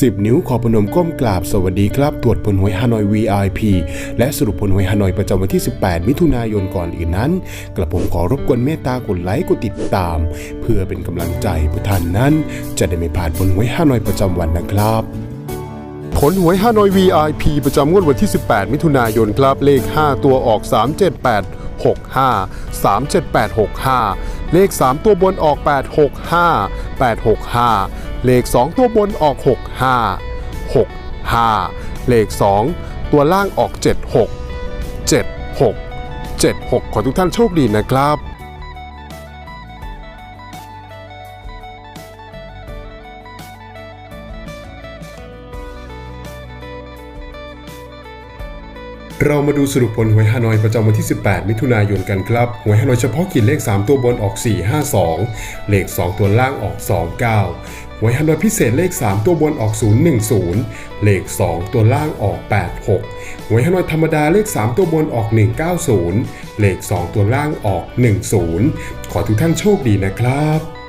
10 นิ้วขอพนมก้มกราบสวัสดีครับตรวจผลหวยฮานอย VIP และสรุปผลหวยฮานอยประจำวันที่ 18 มิถุนายนก่อนอื่นนั้น กระผมขอรบกวนเมตตากดไลค์กดติดตาม เพื่อเป็นกำลังใจผู้ท่านนั้น จะได้ไม่พลาดผลหวยฮานอยประจำวันนะครับผลหวยฮานอย VIP ประจำงวดวันที่ 18 มิถุนายนครับเลข 5 ตัวออก 378 65 37865 เลข 3 ตัวบนออก 865 865 เลข 2 ตัวบนออก 65 65 เลข 2 ตัวล่างออก 76 76 76 ขอทุกท่านโชคดีนะครับเรามาดูสรุปผลหวยฮานอยประจำวันที่ 18 มิถุนายนกันครับ หวยฮานอยเฉพาะกิจเลข 3 ตัวบนออก 452 เลข 2 ตัวล่างออก 29 หวยฮานอยพิเศษเลข 3 ตัวบนออก 010 เลข 2 ตัวล่างออก 86 หวยฮานอยธรรมดาเลข 3 ตัวบนออก 190 เลข 2 ตัวล่างออก 10 ขอทุกท่านโชคดีนะครับ